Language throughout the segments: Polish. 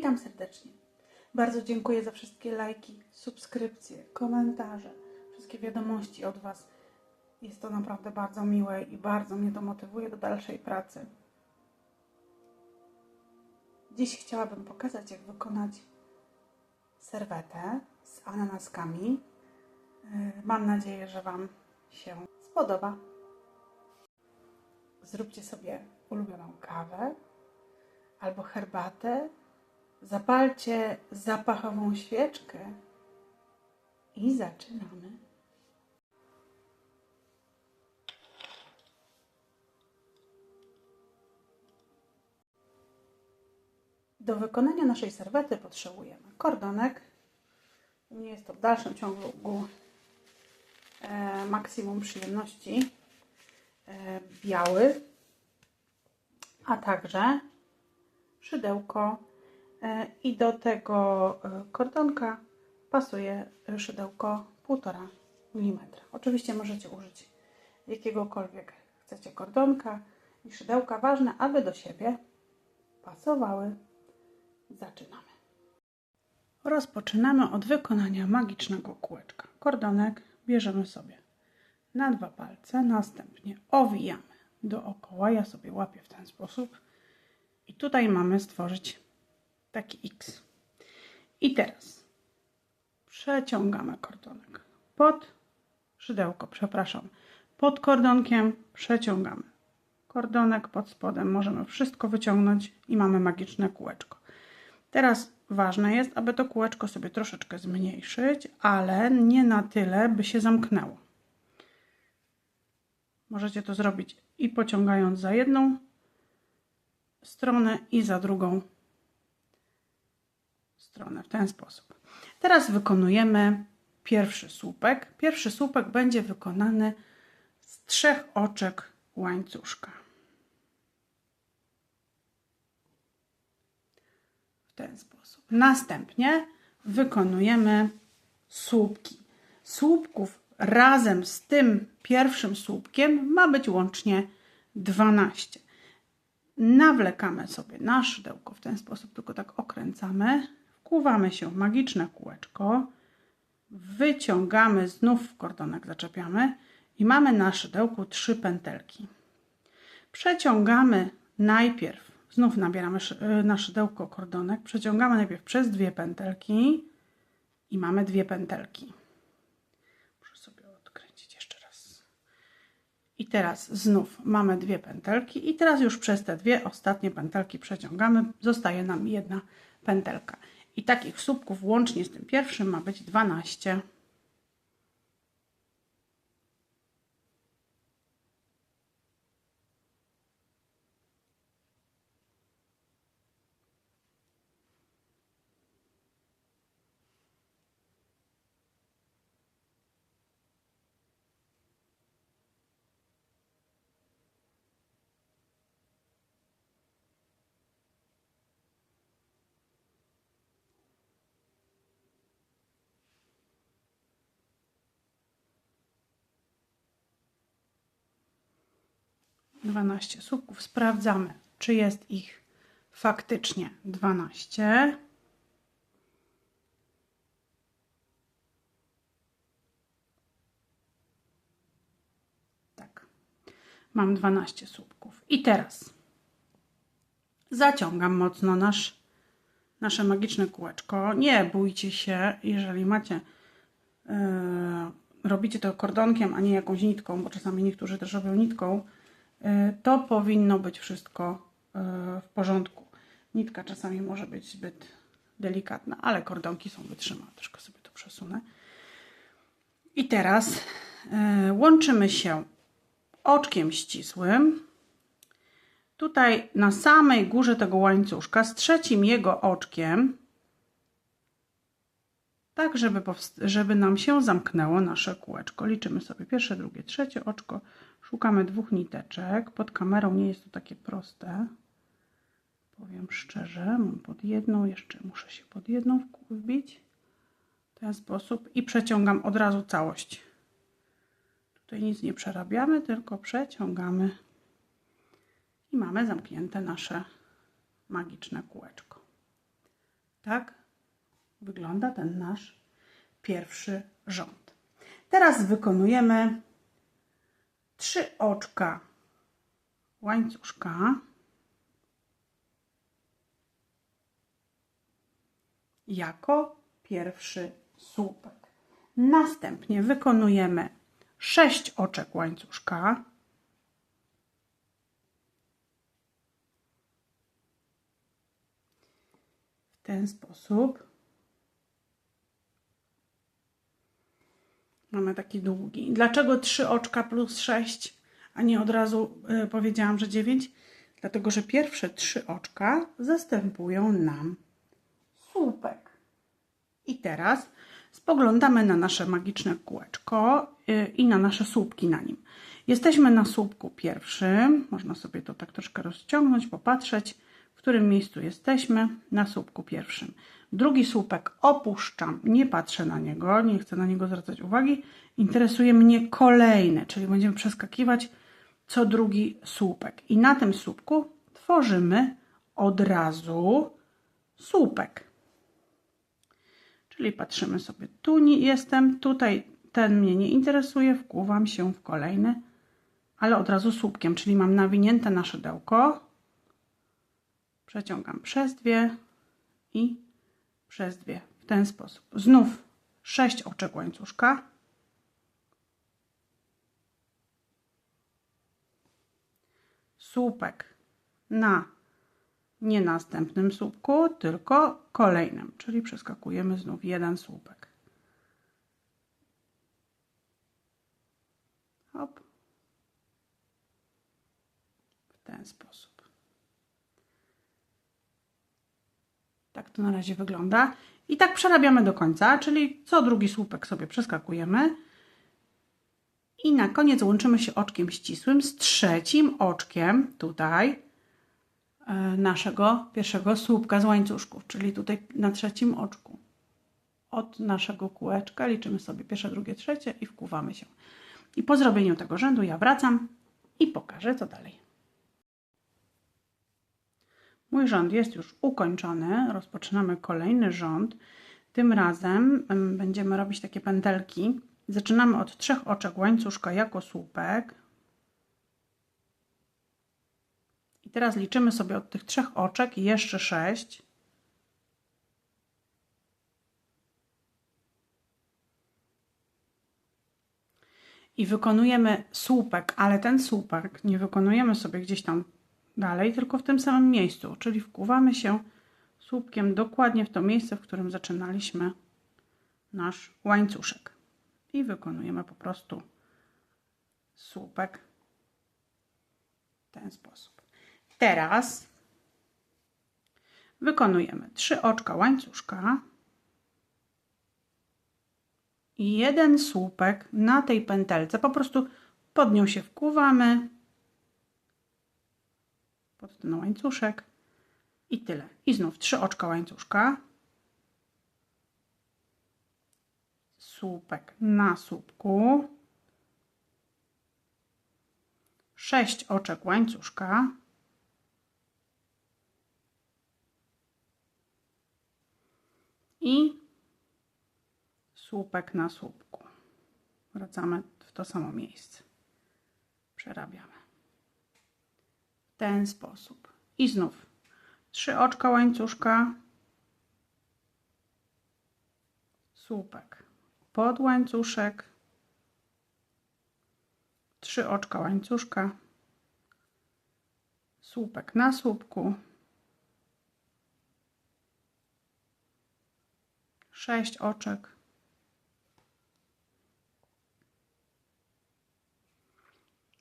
Witam serdecznie. Bardzo dziękuję za wszystkie lajki, subskrypcje, komentarze, wszystkie wiadomości od Was. Jest to naprawdę bardzo miłe i bardzo mnie to motywuje do dalszej pracy. Dziś chciałabym pokazać, jak wykonać serwetę z ananaskami. Yy, Mam nadzieję, że Wam się spodoba. Zróbcie sobie ulubioną kawę albo herbatę. Zapalcie zapachową świeczkę i zaczynamy. Do wykonania naszej serwety potrzebujemy kordonek. Nie jest to w dalszym ciągu e, maksimum przyjemności. E, biały, a także szydełko i do tego e, kordonka pasuje szydełko 1,5 mm. Oczywiście możecie użyć jakiegokolwiek chcecie kordonka i szydełka. Ważne, aby do siebie pasowały. Zaczynamy. Rozpoczynamy od wykonania magicznego kółeczka. Kordonek bierzemy sobie na dwa palce, następnie owijamy dookoła. Ja sobie łapię w ten sposób. I tutaj mamy stworzyć taki X. I teraz przeciągamy kordonek pod szydełko, przepraszam, pod kordonkiem przeciągamy. Kordonek pod spodem możemy wszystko wyciągnąć i mamy magiczne kółeczko. Teraz ważne jest, aby to kółeczko sobie troszeczkę zmniejszyć, ale nie na tyle, by się zamknęło. Możecie to zrobić i pociągając za jedną stronę i za drugą stronę w ten sposób. Teraz wykonujemy pierwszy słupek. Pierwszy słupek będzie wykonany z trzech oczek łańcuszka. W ten sposób. Następnie wykonujemy słupki. Słupków razem z tym pierwszym słupkiem ma być łącznie 12. Nawlekamy sobie na szydełko w ten sposób, tylko tak okręcamy. Wkuwamy się w magiczne kółeczko. Wyciągamy, znów w kordonek zaczepiamy i mamy na szydełku trzy pętelki. Przeciągamy najpierw, znów nabieramy na szydełko kordonek, przeciągamy najpierw przez dwie pętelki i mamy dwie pętelki. Muszę sobie odkręcić jeszcze raz. I teraz znów mamy dwie pętelki i teraz już przez te dwie ostatnie pętelki przeciągamy. Zostaje nam jedna pętelka. I takich słupków łącznie z tym pierwszym ma być 12. Dwanaście słupków. Sprawdzamy, czy jest ich faktycznie 12. Tak. Mam 12 słupków. I teraz zaciągam mocno nasz, nasze magiczne kółeczko. Nie bójcie się, jeżeli macie, yy, robicie to kordonkiem, a nie jakąś nitką, bo czasami niektórzy też robią nitką, to powinno być wszystko yy, w porządku. Nitka czasami może być zbyt delikatna, ale kordonki są wytrzymałe. Troszkę sobie to przesunę. I teraz yy, łączymy się oczkiem ścisłym. Tutaj na samej górze tego łańcuszka z trzecim jego oczkiem, tak żeby, żeby nam się zamknęło nasze kółeczko. Liczymy sobie pierwsze, drugie, trzecie oczko. Szukamy dwóch niteczek. Pod kamerą nie jest to takie proste. Powiem szczerze, mam pod jedną, jeszcze muszę się pod jedną wbić. W ten sposób i przeciągam od razu całość. Tutaj nic nie przerabiamy, tylko przeciągamy i mamy zamknięte nasze magiczne kółeczko. Tak wygląda ten nasz pierwszy rząd. Teraz wykonujemy trzy oczka łańcuszka jako pierwszy słupek. Następnie wykonujemy sześć oczek łańcuszka. W ten sposób. Mamy taki długi. Dlaczego trzy oczka plus sześć, a nie od razu y, powiedziałam, że dziewięć? Dlatego, że pierwsze trzy oczka zastępują nam słupek. I teraz spoglądamy na nasze magiczne kółeczko y, i na nasze słupki na nim. Jesteśmy na słupku pierwszym. Można sobie to tak troszkę rozciągnąć, popatrzeć, w którym miejscu jesteśmy. Na słupku pierwszym. Drugi słupek opuszczam, nie patrzę na niego, nie chcę na niego zwracać uwagi. Interesuje mnie kolejny, czyli będziemy przeskakiwać co drugi słupek. I na tym słupku tworzymy od razu słupek. Czyli patrzymy sobie, tu nie jestem, tutaj ten mnie nie interesuje, wkuwam się w kolejny, ale od razu słupkiem, czyli mam nawinięte na szydełko, przeciągam przez dwie i przez dwie w ten sposób. Znów sześć oczek łańcuszka. Słupek na nie następnym słupku, tylko kolejnym, czyli przeskakujemy znów jeden słupek. Hop. W ten sposób. Tak to na razie wygląda. I tak przerabiamy do końca, czyli co drugi słupek sobie przeskakujemy. I na koniec łączymy się oczkiem ścisłym z trzecim oczkiem tutaj e, naszego pierwszego słupka z łańcuszków, czyli tutaj na trzecim oczku. Od naszego kółeczka liczymy sobie pierwsze, drugie, trzecie i wkuwamy się. I po zrobieniu tego rzędu ja wracam i pokażę co dalej. Mój rząd jest już ukończony. Rozpoczynamy kolejny rząd. Tym razem będziemy robić takie pętelki. Zaczynamy od trzech oczek łańcuszka jako słupek. I teraz liczymy sobie od tych trzech oczek jeszcze sześć. I wykonujemy słupek, ale ten słupek nie wykonujemy sobie gdzieś tam dalej, tylko w tym samym miejscu, czyli wkuwamy się słupkiem dokładnie w to miejsce, w którym zaczynaliśmy nasz łańcuszek. I wykonujemy po prostu słupek w ten sposób. Teraz wykonujemy trzy oczka łańcuszka i jeden słupek na tej pętelce. Po prostu pod nią się wkuwamy pod ten łańcuszek i tyle. I znów trzy oczka łańcuszka. Słupek na słupku. Sześć oczek łańcuszka. I słupek na słupku. Wracamy w to samo miejsce. Przerabiamy ten sposób. I znów. Trzy oczka łańcuszka, słupek. Pod łańcuszek, trzy oczka łańcuszka, słupek na słupku, sześć oczek,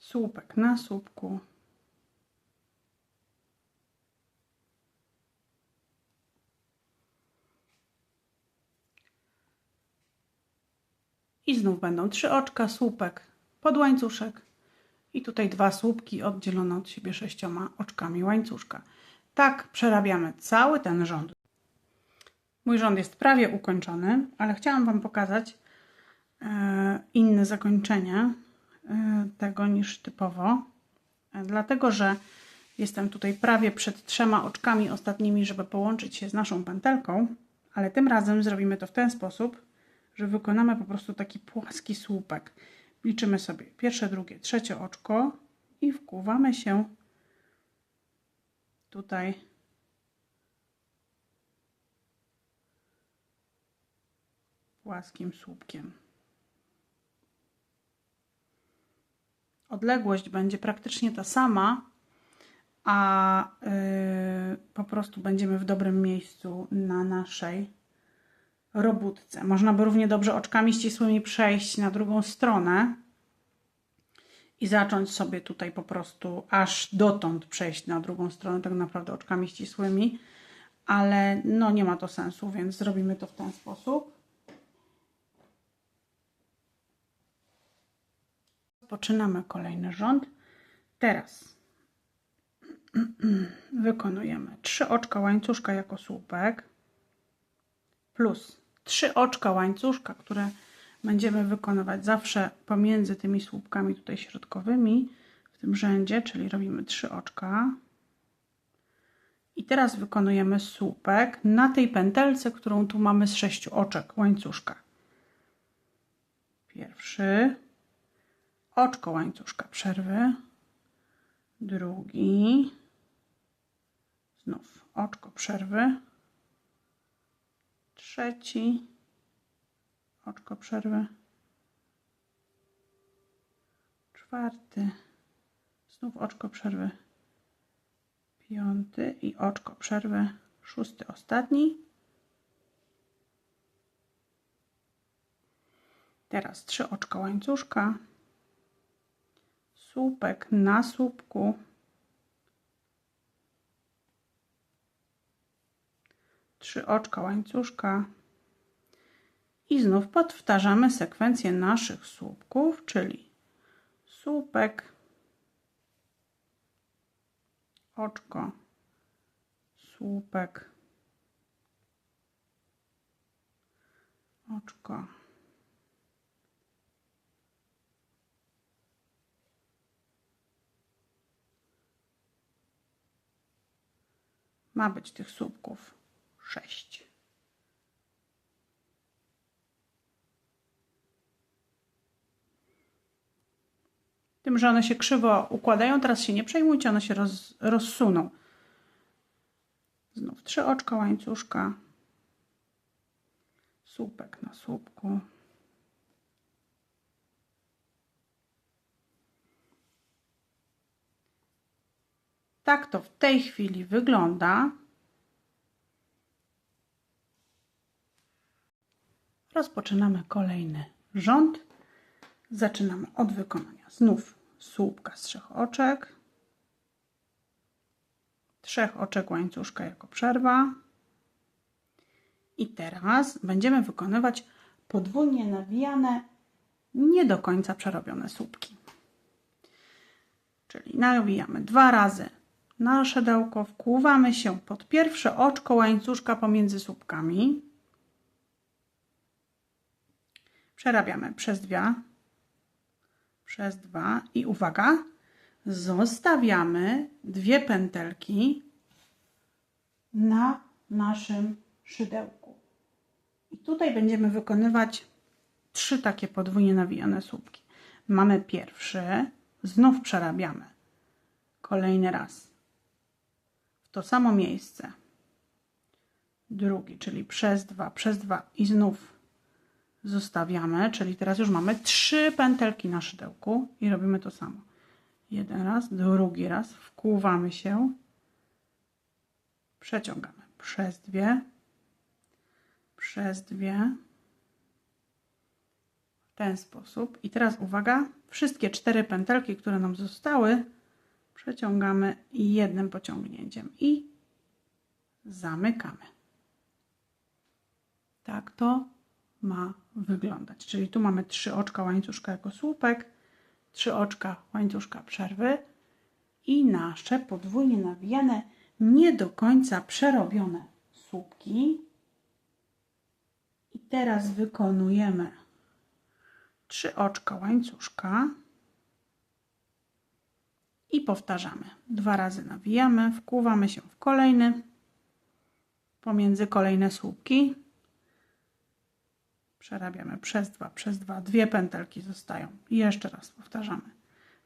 słupek na słupku, I znów będą trzy oczka, słupek pod łańcuszek i tutaj dwa słupki oddzielone od siebie sześcioma oczkami łańcuszka. Tak przerabiamy cały ten rząd. Mój rząd jest prawie ukończony, ale chciałam Wam pokazać e, inne zakończenie e, tego niż typowo, e, dlatego że Jestem tutaj prawie przed trzema oczkami ostatnimi, żeby połączyć się z naszą pętelką, ale tym razem zrobimy to w ten sposób, że wykonamy po prostu taki płaski słupek. Liczymy sobie pierwsze, drugie, trzecie oczko i wkuwamy się tutaj płaskim słupkiem. Odległość będzie praktycznie ta sama, a yy, po prostu będziemy w dobrym miejscu na naszej robótce. Można by równie dobrze oczkami ścisłymi przejść na drugą stronę i zacząć sobie tutaj po prostu aż dotąd przejść na drugą stronę, tak naprawdę oczkami ścisłymi, ale no nie ma to sensu, więc zrobimy to w ten sposób. Rozpoczynamy kolejny rząd. Teraz wykonujemy trzy oczka łańcuszka jako słupek plus trzy oczka łańcuszka, które będziemy wykonywać zawsze pomiędzy tymi słupkami tutaj środkowymi w tym rzędzie, czyli robimy trzy oczka. I teraz wykonujemy słupek na tej pętelce, którą tu mamy z sześciu oczek łańcuszka. Pierwszy, oczko łańcuszka przerwy, drugi, znów oczko przerwy, trzeci, oczko przerwy, czwarty, znów oczko przerwy, piąty i oczko przerwy, szósty, ostatni. Teraz trzy oczka łańcuszka, słupek na słupku, trzy oczka łańcuszka i znów powtarzamy sekwencję naszych słupków, czyli słupek, oczko, słupek, oczko. Ma być tych słupków sześć. Tym, że one się krzywo układają, teraz się nie przejmujcie, one się roz, rozsuną. Znów trzy oczka łańcuszka, słupek na słupku. Tak to w tej chwili wygląda. Rozpoczynamy kolejny rząd. Zaczynamy od wykonania znów słupka z trzech oczek, trzech oczek łańcuszka jako przerwa. I teraz będziemy wykonywać podwójnie nawijane, nie do końca przerobione słupki. Czyli nawijamy dwa razy na szedełko, wkłuwamy się pod pierwsze oczko łańcuszka pomiędzy słupkami. Przerabiamy przez dwa, przez dwa i uwaga, zostawiamy dwie pętelki na naszym szydełku. I tutaj będziemy wykonywać trzy takie podwójnie nawijane słupki. Mamy pierwszy, znów przerabiamy. Kolejny raz. W to samo miejsce. Drugi, czyli przez dwa, przez dwa i znów zostawiamy, czyli teraz już mamy trzy pętelki na szydełku i robimy to samo. Jeden raz, drugi raz, wkłuwamy się, przeciągamy przez dwie, przez dwie, w ten sposób. I teraz uwaga, wszystkie cztery pętelki, które nam zostały, przeciągamy jednym pociągnięciem i zamykamy. Tak to ma wyglądać. Czyli tu mamy trzy oczka łańcuszka jako słupek, trzy oczka łańcuszka przerwy i nasze podwójnie nawijane, nie do końca przerobione słupki. I teraz wykonujemy trzy oczka łańcuszka i powtarzamy. Dwa razy nawijamy, wkłuwamy się w kolejny, pomiędzy kolejne słupki. Przerabiamy przez dwa, przez dwa, dwie pętelki zostają. I jeszcze raz powtarzamy.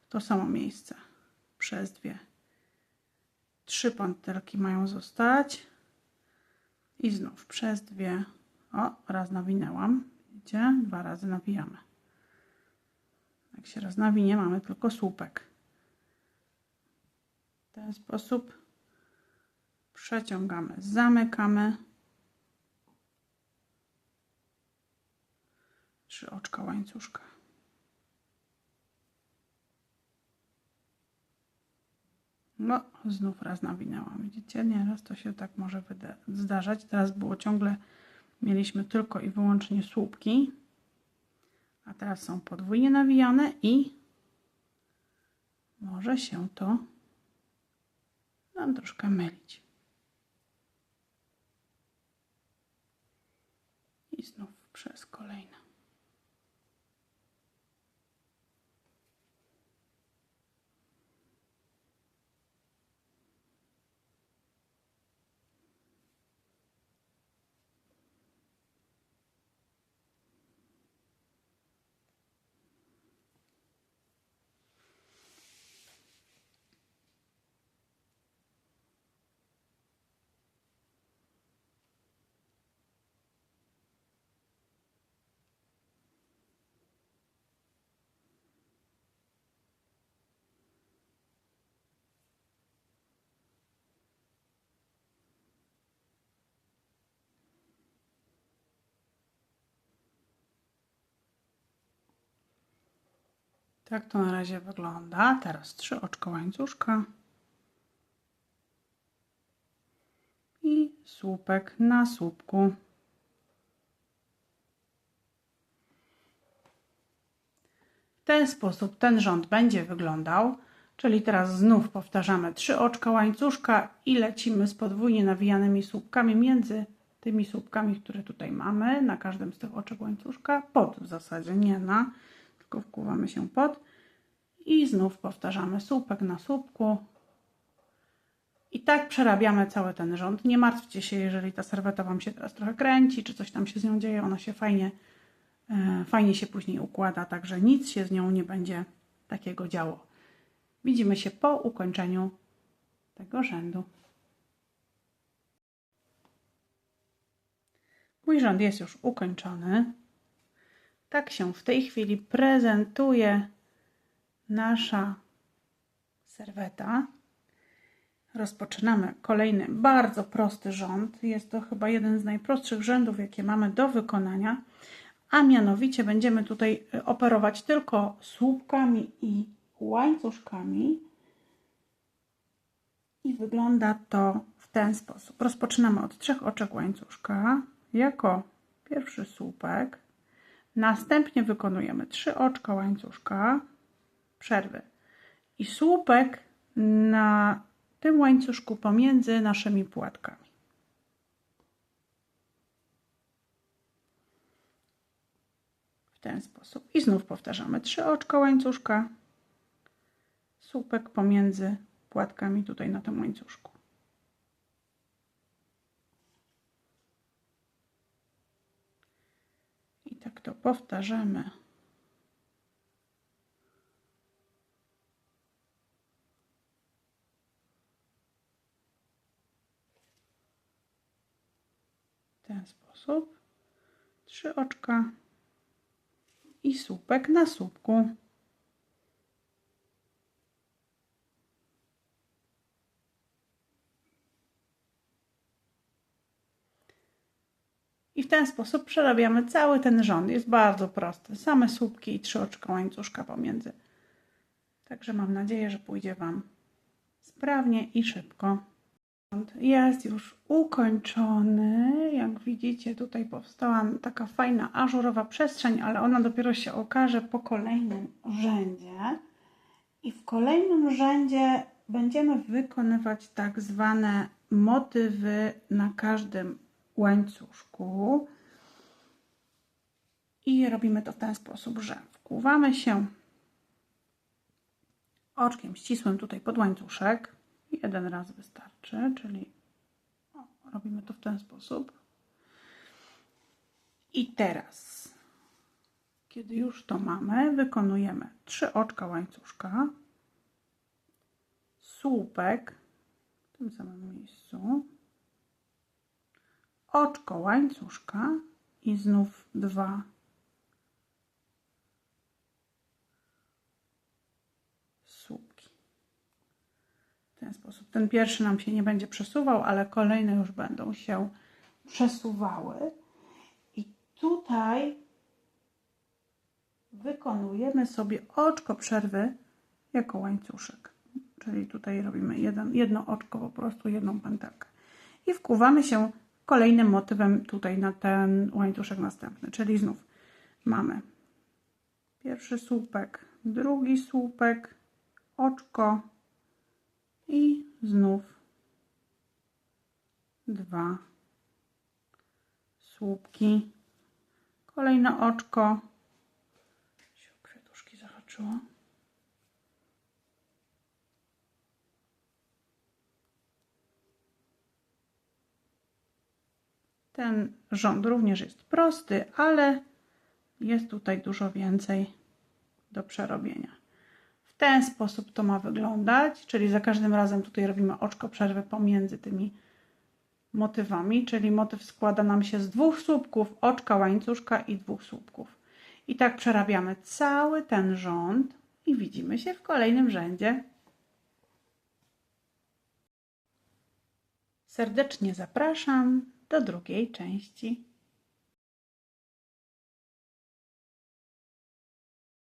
W to samo miejsce. Przez dwie. Trzy pętelki mają zostać. I znów przez dwie. O, raz nawinęłam. Widzicie? Dwa razy nawijamy. Jak się raz nawinie, mamy tylko słupek. W ten sposób przeciągamy, zamykamy. Trzy oczka łańcuszka. No, znów raz nawinęłam. Widzicie? Nieraz to się tak może zdarzać. Teraz było ciągle, mieliśmy tylko i wyłącznie słupki. A teraz są podwójnie nawijane i może się to nam troszkę mylić. I znów przez kolejne. Tak to na razie wygląda. Teraz trzy oczka łańcuszka. I słupek na słupku. W ten sposób ten rząd będzie wyglądał. Czyli teraz znów powtarzamy trzy oczka łańcuszka i lecimy z podwójnie nawijanymi słupkami między tymi słupkami, które tutaj mamy, na każdym z tych oczek łańcuszka, pod w zasadzie, nie na, tylko wkuwamy się pod i znów powtarzamy słupek na słupku. I tak przerabiamy cały ten rząd. Nie martwcie się, jeżeli ta serweta Wam się teraz trochę kręci, czy coś tam się z nią dzieje, ona się fajnie, e, fajnie się później układa, także nic się z nią nie będzie takiego działo. Widzimy się po ukończeniu tego rzędu. Mój rząd jest już ukończony. Tak się w tej chwili prezentuje nasza serweta. Rozpoczynamy kolejny bardzo prosty rząd. Jest to chyba jeden z najprostszych rzędów, jakie mamy do wykonania, a mianowicie będziemy tutaj operować tylko słupkami i łańcuszkami. I wygląda to w ten sposób. Rozpoczynamy od trzech oczek łańcuszka jako pierwszy słupek. Następnie wykonujemy trzy oczka łańcuszka, przerwy i słupek na tym łańcuszku pomiędzy naszymi płatkami. W ten sposób. I znów powtarzamy trzy oczka łańcuszka, słupek pomiędzy płatkami tutaj na tym łańcuszku. I tak to powtarzamy. W ten sposób. Trzy oczka i słupek na słupku. W ten sposób przerabiamy cały ten rząd. Jest bardzo prosty. Same słupki i trzy oczka łańcuszka pomiędzy. Także mam nadzieję, że pójdzie Wam sprawnie i szybko. Rząd Jest już ukończony. Jak widzicie, tutaj powstała taka fajna ażurowa przestrzeń, ale ona dopiero się okaże po kolejnym rzędzie. I w kolejnym rzędzie będziemy wykonywać tak zwane motywy na każdym łańcuszku. I robimy to w ten sposób, że wkuwamy się oczkiem ścisłym tutaj pod łańcuszek. Jeden raz wystarczy, czyli robimy to w ten sposób. I teraz, kiedy już to mamy, wykonujemy trzy oczka łańcuszka, słupek w tym samym miejscu, oczko łańcuszka i znów dwa słupki. W ten sposób. Ten pierwszy nam się nie będzie przesuwał, ale kolejne już będą się przesuwały. I tutaj wykonujemy sobie oczko przerwy jako łańcuszek. Czyli tutaj robimy jeden, jedno oczko, po prostu jedną pętelkę. I wkuwamy się kolejnym motywem tutaj na ten łańcuszek następny. Czyli znów mamy pierwszy słupek, drugi słupek, oczko i znów dwa słupki. Kolejne oczko. Się kwiatuszki zahaczyło. Ten rząd również jest prosty, ale jest tutaj dużo więcej do przerobienia. W ten sposób to ma wyglądać, czyli za każdym razem tutaj robimy oczko przerwy pomiędzy tymi motywami, czyli motyw składa nam się z dwóch słupków, oczka, łańcuszka i dwóch słupków. I tak przerabiamy cały ten rząd i widzimy się w kolejnym rzędzie. Serdecznie zapraszam do drugiej części.